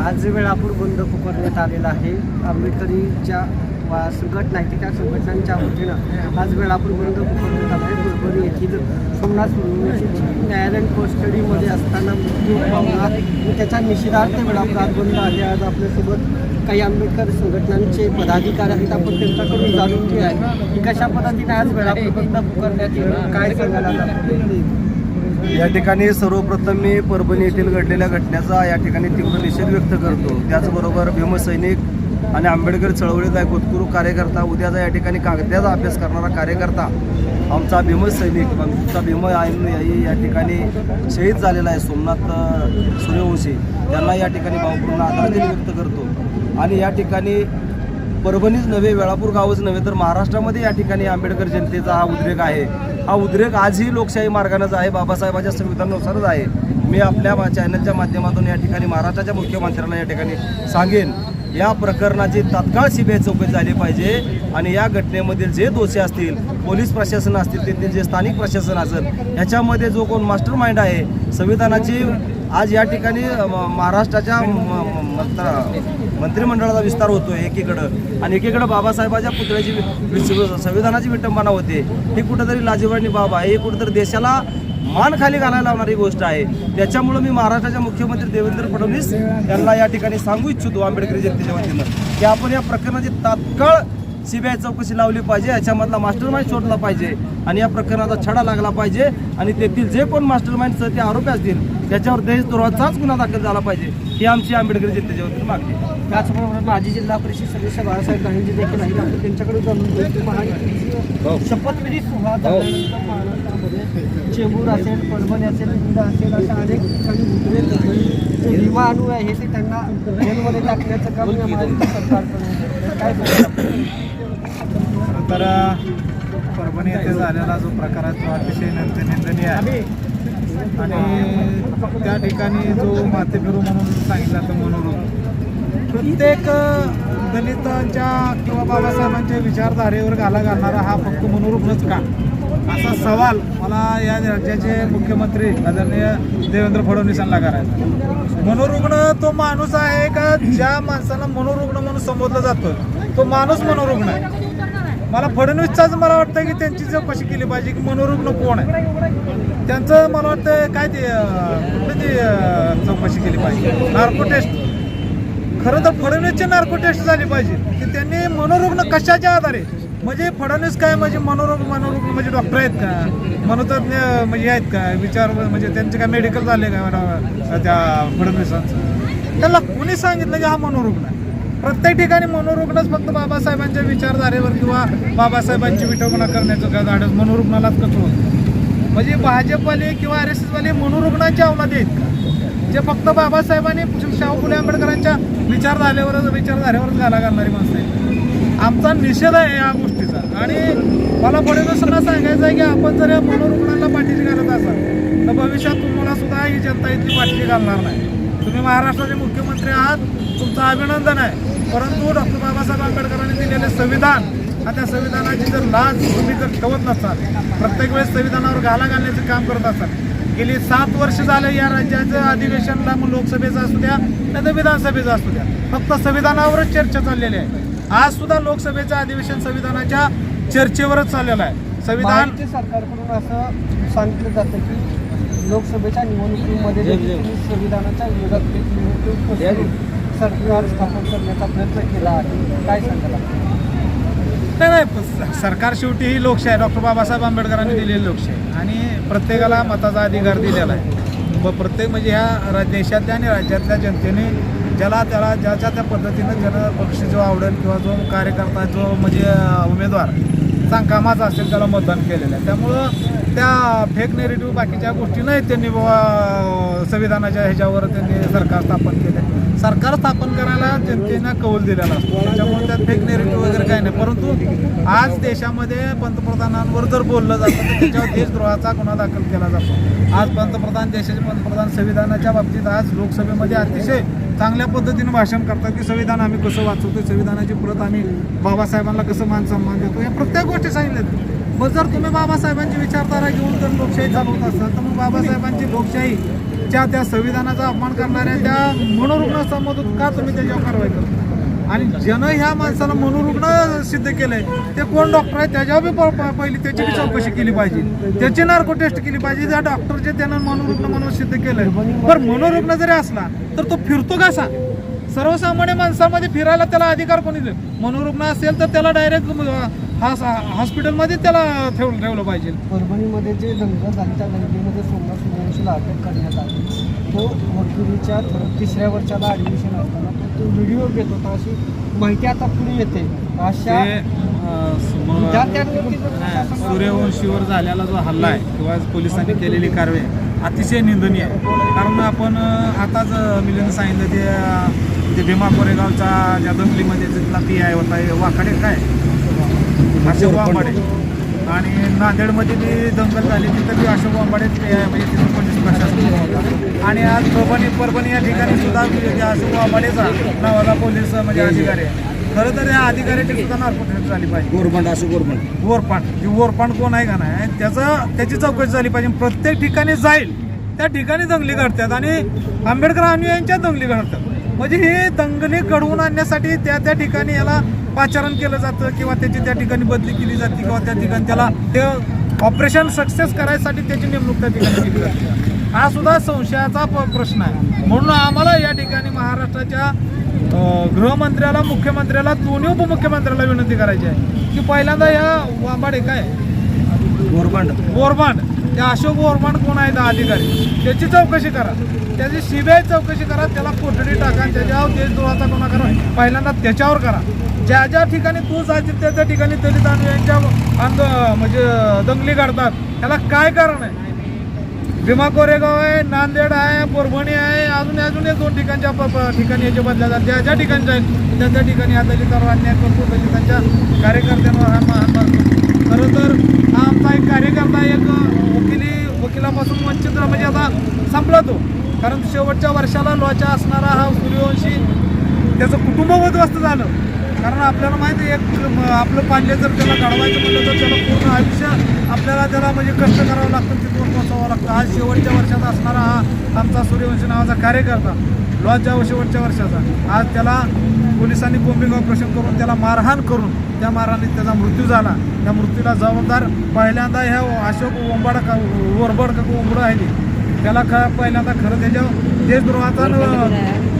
आज वेळापूर बंद पुकारण्यात आलेला आहे. आंबेडकरीच्या वा संघटना आहे त्या संघटनांच्या वतीनं आज वेळापूर बंद पुकारण्यात आला आहे. परभणी येथील सोमनाथ न्यायालयीन कस्टडीमध्ये असताना मृत्यू पावला त्याच्या निषेधार्थ वेळापूर आज बंद आले आज आपल्यासोबत काही आंबेडकर संघटनांचे पदाधिकारी आहेत. आपण त्यांच्याकडून जाणून घेऊया की कशा पद्धतीने आज वेळापूर बंद पुकारण्यात येईल काय सांगायला या ठिकाणी सर्वप्रथम मी परभणी येथील घडलेल्या घटनेचा या ठिकाणी तीव्र निषेध व्यक्त करतो. त्याचबरोबर भीमसैनिक आणि आंबेडकर चळवळीचा एक उत्कृष्ट कार्यकर्ता उद्याचा या ठिकाणी कागद्याचा अभ्यास करणारा कार्यकर्ता आमचा भीमसैनिक आमचा भीम आई या ठिकाणी शहीद झालेला आहे सोमनाथ सूर्यवंशी. त्यांना या ठिकाणी भावपूर्ण आदरांजली व्यक्त करतो. आणि या ठिकाणी परभणीच नव्हे वेळापूर गावच नव्हे तर महाराष्ट्रामध्ये या ठिकाणी आंबेडकर जनतेचा हा उद्रेक आहे. हा उद्रेक आजही लोकशाही मार्गानंच आहे बाबासाहेबांच्या संविधानानुसारच आहे. मी आपल्या चॅनलच्या माध्यमातून या ठिकाणी महाराष्ट्राच्या मुख्यमंत्र्यांना या ठिकाणी सांगेन. या प्रकरणाची तात्काळ सीबीआय चौकशी झाली पाहिजे. आणि या घटनेमधील जे दोषी असतील पोलीस प्रशासन असतील तेथील जे स्थानिक प्रशासन असेल ह्याच्यामध्ये जो कोण मास्टर माइंड आहे संविधानाची आज या ठिकाणी म- महाराष्ट्राच्या म- मंत्रिमंडळाचा विस्तार होतोय एकीकडं. आणि एकीकडं बाबासाहेबाच्या पुतळ्याची वि- संविधानाची विटंबना होते. ही कुठंतरी लाजीवाणी बाब आहे. ही कुठंतरी देशाला मान खाली घालायला लावणारी गोष्ट आहे. त्याच्यामुळं मी महाराष्ट्राच्या मुख्यमंत्री देवेंद्र फडणवीस यांना या ठिकाणी सांगू इच्छितो आंबेडकरी जनतेच्या वतीनं की आपण या प्रकरणाची तात्काळ सीबीआय चौकशी लावली पाहिजे याच्यामधला मास्टर माइंड शोधला पाहिजे आणि या प्रकरणाचा छडा लागला पाहिजे आणि तेथील जे कोण मास्टर माइंड ते आरोपी असतील त्याच्यावर देशद्रोहाचाच गुन्हा दाखल झाला पाहिजे ही आमची आंबेडकरी जनतेच्या वतीनं मागणी. त्याचबरोबर माजी जिल्हा परिषद सदस्य बाळासाहेब गांधी देखील आहेत. आपण त्यांच्याकडे की महायुतीची शपथविधी सोहळा झाल्यानंतर महाराष्ट्रामध्ये चेंबूर असेल परभणी असेल असेल अशा अनेक ठिकाणी विमा अणू आहे ते त्यांना जेलमध्ये टाकण्याचं काम सरकारकडून. काय? तर परभणी येथे झालेला जो प्रकार आहे तो अतिशय निंद- निंदनीय आहे आणि त्या ठिकाणी जो मातेफिरू म्हणून सांगितलं तर मनोरूप प्रत्येक दलितांच्या किंवा बाबासाहेबांच्या विचारधारेवर घाला घालणारा हा फक्त मनोरूपच का असा सवाल मला या राज्याचे मुख्यमंत्री आदरणीय देवेंद्र फडणवीसांना करायचा मनोरुग्ण तो माणूस आहे का? ज्या माणसाला मनोरुग्ण म्हणून संबोधलं जातं तो माणूस मनोरुग्ण आहे. मला फडणवीसचाच मला वाटतं की त्यांची चौकशी केली पाहिजे की मनोरुग्ण कोण आहे? त्यांचं मला वाटतं काय ते अं, ती चौकशी केली पाहिजे? नार्को टेस्ट खरं तर फडणवीसची नार्को टेस्ट झाली पाहिजे की त्यांनी मनोरुग्ण कशाच्या आधारे? म्हणजे फडणवीस काय म्हणजे मनोरोग मनोरोग म्हणजे डॉक्टर आहेत का? मनोतज्ञ म्हणजे आहेत का? विचार म्हणजे त्यांचे काय मेडिकल झाले का त्या फडणवीसांचं? त्याला कुणी सांगितलं की हा मनोरुग्ण आहे प्रत्येक ठिकाणी मनोरुग्णच फक्त बाबासाहेबांच्या विचारधारेवर किंवा बाबासाहेबांची विटंबना करण्याचं काय धाडस मनोरुग्णालाच कसं होतं? म्हणजे भाजपवाले किंवा आर एस एसवाले मनोरुग्णांच्या अवलादी आहेत का? जे फक्त बाबासाहेबांनी शाहू फुले आंबेडकरांच्या विचारधारेवरच विचारधारेवरच घाला घालणारी माणसं आहेत. आमचा निषेध आहे या गोष्टी आणि मला फडणवीसांना सांगायचं आहे की आपण जर या मनोरुग्णांना पाठीशी घालत असाल तर भविष्यात तुम्हाला सुद्धा ही जनता इतकी पाठीशी घालणार नाही. तुम्ही महाराष्ट्राचे मुख्यमंत्री आहात तुमचं अभिनंदन आहे. परंतु डॉक्टर बाबासाहेब आंबेडकरांनी दिलेले संविधान आणि त्या संविधानाची जर लाज तुम्ही जर ठेवत नसाल प्रत्येक वेळेस संविधानावर घाला घालण्याचं काम करत असाल गेली सात वर्ष झालं या राज्याचं अधिवेशनला मग लोकसभेचं असू द्या नाही तर विधानसभेचं असू द्या. फक्त संविधानावरच चर्चा चाललेली आहे. आज सुद्धा लोकसभेचं अधिवेशन संविधानाच्या चर्चेवरच चाललेलं आहे. संविधान सरकारकडून असं सांगितलं जातं की लोकसभेच्या निवडणुकीमध्ये संविधानाच्या विरोधात एक निवडणूक करून सरकार स्थापन करण्याचा प्रयत्न केला आहे. काय सांगाल आपण? नाही नाही सरकार शेवटी ही लोकशाही डॉक्टर बाबासाहेब आंबेडकरांनी दिलेली लोकशाही आणि प्रत्येकाला मताचा अधिकार दिलेला आहे. व प्रत्येक म्हणजे ह्या देशातल्या आणि राज्यातल्या जनतेने ज्याला त्याला ज्याच्या त्या पद्धतीनं ज्याला पक्ष जो आवडेल किंवा जो कार्यकर्ता जो म्हणजे उमेदवार चांग कामाचा असेल त्याला मतदान केलेलं आहे. त्यामुळं त्या फेक नेरेटिव्ह बाकीच्या गोष्टी नाहीत त्यांनी बुवा, संविधानाच्या ह्याच्यावर त्यांनी सरकार स्थापन केलं सरकार स्थापन करायला जनतेनं कौल दिलेला असतो. त्याच्यामुळे त्यात फेक नेरेटिव्ह वगैरे काही नाही. परंतु आज देशामध्ये पंतप्रधानांवर जर बोललं जातं तर त्याच्यावर देशद्रोहाचा गुन्हा दाखल केला जातो. आज पंतप्रधान देशाचे पंतप्रधान संविधानाच्या बाबतीत आज लोकसभेमध्ये अतिशय चांगल्या पद्धतीने भाषण करतात की संविधान आम्ही कसं वाचवतो संविधानाची प्रत आम्ही बाबासाहेबांना कसं मान सन्मान देतो या प्रत्येक गोष्टी सांगितल्यात. मग जर तुम्ही बाबासाहेबांची विचारधारा घेऊन जर लोकशाही चालवत असाल तर मग बाबासाहेबांची लोकशाही च्या त्या संविधानाचा अपमान करणाऱ्या त्या मनोरुग्णासमोर का तुम्ही त्याच्यावर कारवाई करता? आणि ज्यानं ह्या माणसाला मनोरुग्ण सिद्ध केलंय ते कोण डॉक्टर आहे? त्याच्यावर बी प- पहिली त्याची बी चौकशी केली पाहिजे. त्याची नार्को टेस्ट केली पाहिजे त्या डॉक्टरचे त्यानं मनोरुग्ण म्हणून सिद्ध केलंय. पण मनोरुग्ण जरी असला तर तो फिरतो कसा? सर्वसामान्य माणसामध्ये फिरायला त्याला अधिकार कोणी मनोरुग्ण असेल तर त्याला डायरेक्ट हॉस्पिटलमध्ये त्याला ठेव ठेवलं पाहिजे. परभणीमध्ये जे दंगल झाली त्या दंगलीमध्ये सोमनाथ सूर्यवंशीला अटक करण्यात आली. तो थर- तिसऱ्या वर्षाला ॲडमिशन असताना तो तो व्हिडिओ घेत होता. अशी माहिती आता पुढे येते. अशा सूर्यवंशीवर झालेला जो हल्ला आहे किंवा पोलिसांनी केलेली कारवाई अतिशय निंदनीय. आहे कारण आपण आताच मिलिंद सांगितलं ते ते भीमा कोरेगावच्या ज्या दंगलीमध्ये जिथला पी आय होता वाकडे काय? अशोक वांबाडे. आणि नांदेडमध्ये जी दंगल झाली तिथं बी अशोक वांबाडे पी आय म्हणजे तिथं पोलीस प्रशासन होता. आणि आज परभणी परभणी या ठिकाणी सुद्धा जे अशोक वांबाडेचा नावाला पोलीस म्हणजे अधिकारी आहे. खरं तर या अधिकाऱ्याची सुद्धा नार्कोटिक्स झाली पाहिजे. गोरबंड असं गोरबंड वोरपाट जी वोरपाट कोण आहे का नाही त्याचं त्याची चौकशी झाली पाहिजे. प्रत्येक ठिकाणी जाईल. त्या ठिकाणी दंगली घडतात आणि आंबेडकर अनुयायांच्या दंगली घडतात. म्हणजे हे दंगली घडवून आणण्यासाठी त्या त्या ठिकाणी याला पाचारण केलं जातं किंवा त्याची त्या ठिकाणी बदली केली जाते किंवा त्या ठिकाणी त्याला ते ऑपरेशन सक्सेस करायसाठी त्याची नेमणूक त्या ठिकाणी केली जाते. हा सुद्धा संशयाचा प्रश्न आहे. म्हणून आम्हाला या ठिकाणी महाराष्ट्राच्या गृहमंत्र्याला मुख्यमंत्र्याला दोन्ही उपमुख्यमंत्र्याला विनंती करायची आहे की पहिल्यांदा या वांबाडे काय? गोरबंड बोरबांड. त्या अशोक बोरबांड कोण आहेत? अधिकारी. त्याची चौकशी करा. त्याची सीबीआय चौकशी करा त्याला कोठडी टाका त्याच्यावर देशद्रोहाचा गुन्हा करा पहिल्यांदा त्याच्यावर करा. ज्या ज्या ठिकाणी तू जायचे त्या त्या ठिकाणी दलित यांच्या आंदो म्हणजे दंगली काढतात त्याला काय कारण आहे? भीमा कोरेगाव आहे नांदेड आहे परभणी आहे अजून अजून एक दोन ठिकाणच्या प- प- ठिकाणी याचे बदल्या जातात ज्या ज्या ठिकाणी आहेत त्या त्या ठिकाणी हा दलितांवर अन्याय करतो दलितांच्या कार्यकर्त्यांवर हा महान मारतो खरं तर हा आमचा एक कार्यकर्ता एक वकिली वकिलापासून वंचित म्हणजे आता संपला तो. कारण शेवटच्या वर्षाला लॉच्या असणारा हा सूर्यवंशी त्याचं कुटुंब उद्ध्वस्त झालं. कारण आपल्याला माहिती आहे एक आपलं पाणी जर त्याला घडवायचं म्हटलं तर त्याला पूर्ण आयुष्य आपल्याला त्याला म्हणजे कष्ट करावं लागतं तिथून पोचावं लागतं. आज शेवटच्या वर्षात असणारा हा आमचा सूर्यवंशी नावाचा कार्यकर्ता लॉजच्या शेवटच्या वर्षाचा. आज त्याला पोलिसांनी कोम्बिंग ऑपरेशन करून त्याला मारहाण करून त्या मारहाणीत त्याचा मृत्यू झाला. त्या मृत्यूला जबाबदार पहिल्यांदा ह्या अशोक ओंबाडा का ओरबड का ओंबडं आहे त्याला ख पहिल्यांदा खरं त्याच्यावर देशद्रोहाचा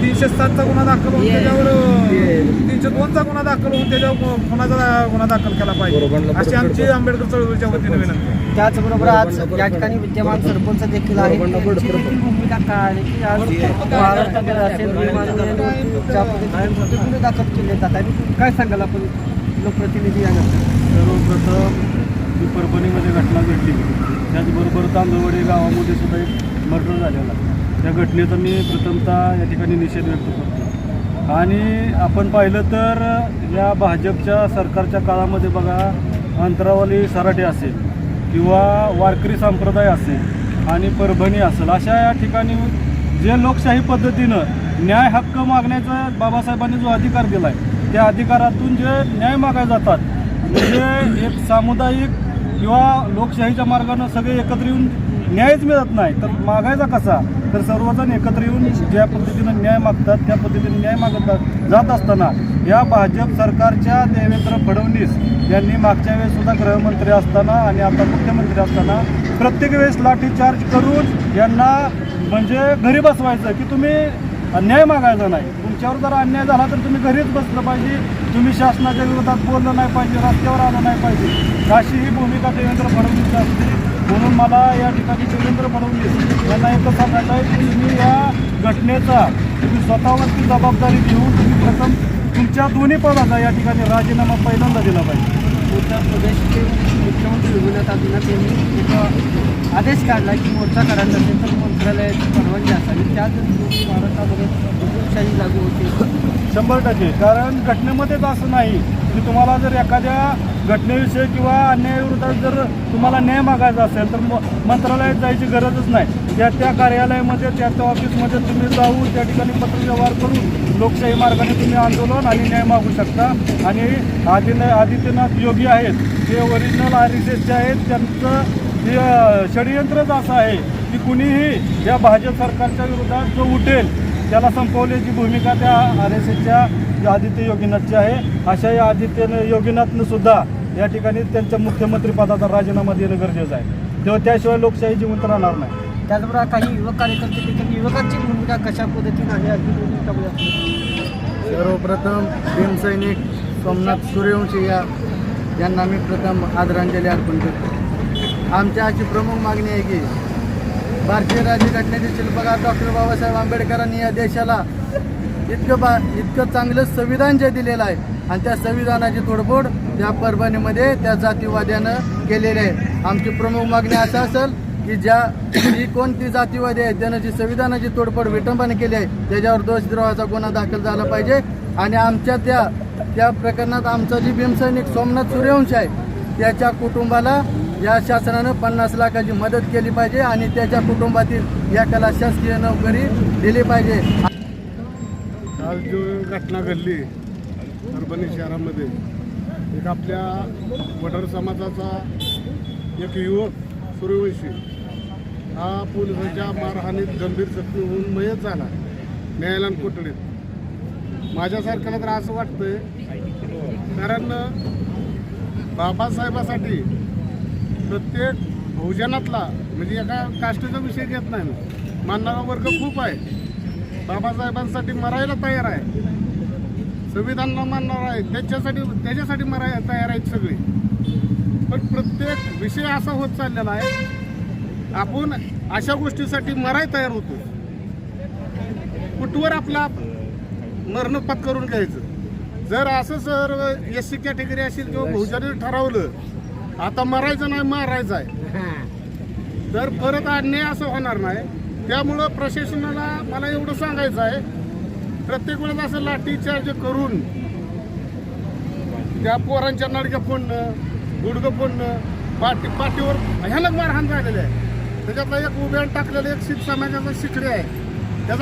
तीनशे सातचा गुन्हा दाखल होऊन त्याच्यावर तीनशे दोनचा गुन्हा दाखल होऊन त्याच्यावर खुनाचा गुन्हा दाखल केला पाहिजे. अशी आमची आंबेडकर चळवळीच्या वतीने विनंती. त्याचबरोबर आज या ठिकाणी विद्यमान सरपंच देखील आहे भूमिका काय की आज असेल गुन्हे दाखल केले जात आहेत. काय सांगाल आपण? लोकप्रतिनिधी यानंतर सर्वप्रथम ही परभणीमध्ये घटना घडली. त्याचबरोबर तांदळवाडी गावामध्ये सुद्धा एक मर्डर झालेला त्या घटनेचा मी प्रथमतः या ठिकाणी निषेध व्यक्त करतो. आणि आपण पाहिलं तर या भाजपच्या सरकारच्या काळामध्ये बघा अंतरावली सराटे असेल किंवा वारकरी संप्रदाय असेल आणि परभणी असेल अशा या ठिकाणी जे लोकशाही पद्धतीनं न्याय हक्क मागण्याचा बाबासाहेबांनी जो अधिकार दिला आहे त्या अधिकारातून जे न्याय मागायला जातात म्हणजे एक सामुदायिक किंवा लोकशाहीच्या मार्गानं सगळे एकत्र येऊन न्यायच मिळत नाही तर मागायचा कसा? तर सर्वजण एकत्र येऊन ज्या पद्धतीनं न्याय मागतात त्या पद्धतीने न्याय मागत जात असताना या भाजप सरकारच्या देवेंद्र फडणवीस यांनी मागच्या वेळेस सुद्धा गृहमंत्री असताना आणि आता मुख्यमंत्री असताना प्रत्येक वेळेस लाठीचार्ज करून यांना म्हणजे घरी बसवायचं की तुम्ही न्याय मागायचा नाही. तुमच्यावर जर अन्याय झाला तर तुम्ही घरीच बसलं पाहिजे. तुम्ही शासनाच्या विरोधात बोललं नाही पाहिजे रस्त्यावर आलं नाही पाहिजे. अशी ही भूमिका देवेंद्र फडणवीस असते म्हणून मला या ठिकाणी देवेंद्र फडणवीस यांना एकच सांगायचं आहे की तुम्ही या घटनेचा तुम्ही स्वतःवरती जबाबदारी घेऊन तुम्ही प्रथम तुमच्या दोन्ही पदाचा या ठिकाणी राजीनामा पहिल्यांदा दिला पाहिजे. उत्तर प्रदेशचे मुख्यमंत्री योगीनाथ आदित्यनाथ यांनी एक आदेश काढला की मोर्चा करायचा असेल तर मंत्रालयाची परवानगी असावी. त्याच महाराष्ट्रामध्ये हुकुमशाही लागू होते. शंभर टक्के. कारण घटनेमध्येच असं नाही की तुम्हाला जर एखाद्या घटनेविषयी किंवा अन्यायाविरोधात जर तुम्हाला न्याय मागायचा असेल तर म- मंत्रालयात जायची गरजच नाही. त्या त्या कार्यालयामध्ये त्या त्या ऑफिसमध्ये तुम्ही जाऊन त्या ठिकाणी पत्रव्यवहार करून लोकशाही मार्गाने तुम्ही आंदोलन आणि न्याय मागू शकता. आणि आदित्य आदित्यनाथ योगी आहेत जे ओरिजिनल आर एस एसचे आहेत त्यांचं हे षडयंत्रच असं आहे की कुणीही या भाजप सरकारच्या विरोधात जो उठेल त्याला संपवण्याची भूमिका त्या आर एस एसच्या आदित्य योगीनाथची आहे अशा या आदित्य योगीनाथनं सुद्धा या ठिकाणी त्यांच्या मुख्यमंत्रीपदाचा राजीनामा देणं गरजेचं आहे. तेव्हा त्याशिवाय लोकशाही जिवंत राहणार नाही. त्याचबरोबर काही युवक कार्यकर्ते देखील युवकांची भूमिका कशा पद्धतीने आहे अगदी. सर्वप्रथम भीमसैनिक सोमनाथ सूर्यवंशी या यांना मी प्रथम आदरांजली अर्पण करतो. आमच्या अशी प्रमुख मागणी आहे की भारतीय राज्यघटनेचे शिल्पकार डॉक्टर बाबासाहेब आंबेडकरांनी या देशाला इतकं बा इतकं चांगलं संविधान जे दिलेलं आहे आणि त्या संविधानाची तोडफोड त्या परभणीमध्ये त्या जातीवाद्यानं केलेली आहे. आमची प्रमुख मागणी असं असेल की ज्या जी कोणती जातीवादी आहे त्यानं जी संविधानाची तोडफोड विटंबना केली आहे त्याच्यावर दोषद्रोहाचा गुन्हा दाखल झाला पाहिजे. आणि आमच्या त्या त्या प्रकरणात आमचा जी भीमसैनिक सोमनाथ सूर्यवंश आहे त्याच्या कुटुंबाला या शासनानं पन्नास लाखाची मदत केली पाहिजे आणि त्याच्या कुटुंबातील एकाला शासकीय नोकरी दिली पाहिजे. काल जो घटना घडली परभणी शहरामध्ये एक आपल्या वडार समाजाचा एक युवक सूर्यवंशी हा पोलिसांच्या मारहाणीत गंभीर जखमी होऊन मयत झाला न्यायालयीन कोठडीत. माझ्यासारख्याला तर असं वाटतंय कारण बाबासाहेबासाठी प्रत्येक बहुजनातला म्हणजे एका काष्टीचा विषय घेत नाही ना मानणारा वर्ग खूप आहे. बाबासाहेबांसाठी मरायला तयार आहे. संविधानला मानणार आहे. त्याच्यासाठी त्याच्यासाठी मरायला तयार आहेत सगळे. पण प्रत्येक विषय असा होत चाललेला आहे आपण अशा गोष्टीसाठी मराय तयार होतो. कुठवर आपला मरण पत्करून घ्यायचं? जर असं सर एस सी कॅटेगरी असेल किंवा बहुजन ठरवलं आता मरायचं नाही मारायचं आहे. तर परत अन्याय असं होणार नाही. त्यामुळं प्रशासनाला मला एवढं सांगायचं आहे प्रत्येक वेळेस असं लाठीचार्ज करून त्या पोरांच्या नडक्या फोडणं गुडगं फोडणं पाठी पाठीवर भयानक मारहाण झालेली आहे. त्याच्यातला एक उभ्यान टाकलेलं एक समाजाचा शिखडे आहे.